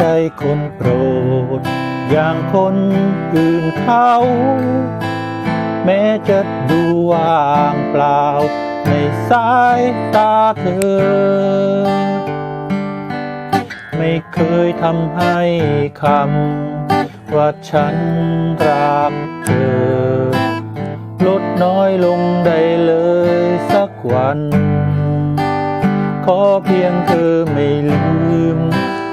ใช่คนโปรด อย่างคนอื่นเขา แม้จะดูว่างเปล่า ในสายตาเธอ ไม่เคยทำให้คำ ว่าฉันรักเธอ ลดน้อยลงได้เลยสักวัน ขอเพียงเธอไม่ลืม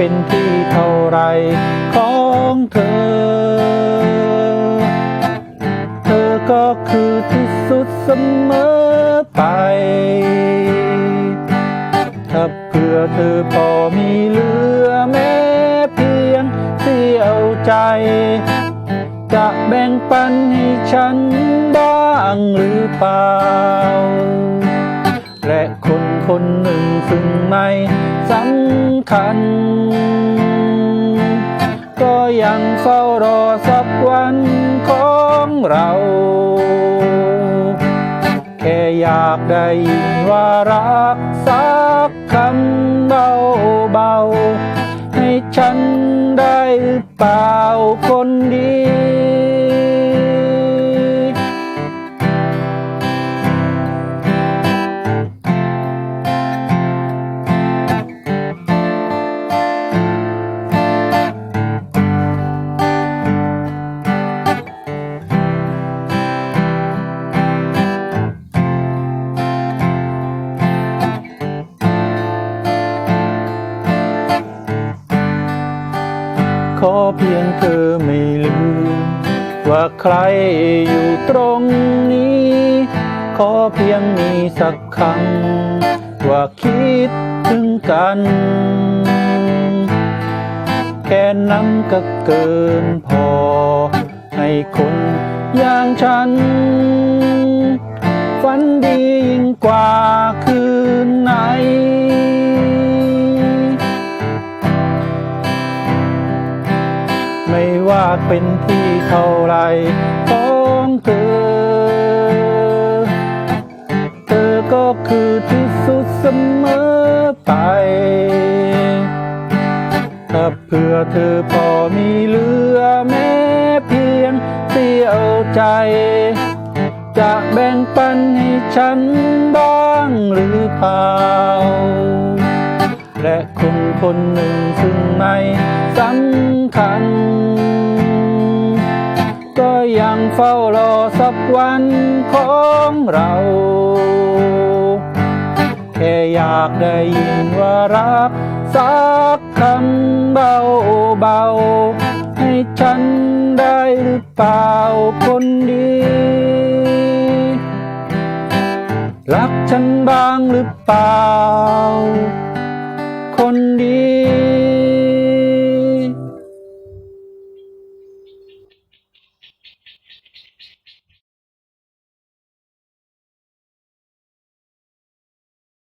เป็นที่เท่าไรของเธอ เธอก็คือที่สุดเสมอไป ถ้าเพื่อเธอพอมีเหลือแม้เพียงเสี้ยวใจ จะแบ่งปันให้ฉันบ้างหรือเปล่า และคนคนหนึ่งซึ่งไม่สำคัญ ก็ยังเฝ้ารอสักวันของเรา แค่อยากได้ยินว่ารักสักคำเบาๆให้ฉันได้หรือเปล่าคนดี เพียงเธอไม่ลืม ว่าใครอยู่ตรงนี้ ขอเพียงมีสักคำว่าคิดถึงกัน แค่นั้นก็เกินพอ ให้คนอย่างฉัน ฝันดียิ่งกว่า ไม่ว่าเป็นที่เท่าไรของเธอ เธอก็คือที่สุดเสมอไป ถ้าเพื่อเธอพอมีเหลือแม้เพียงเสี้ยวใจ จะแบ่งปันให้ฉันบ้างหรือเปล่า ก็ยังเฝ้ารอสักวันของเรา แค่อยากได้ยินว่ารักสักคำเบาเบาให้ฉันได้หรือเปล่าคนดี รักฉันบ้างหรือเปล่า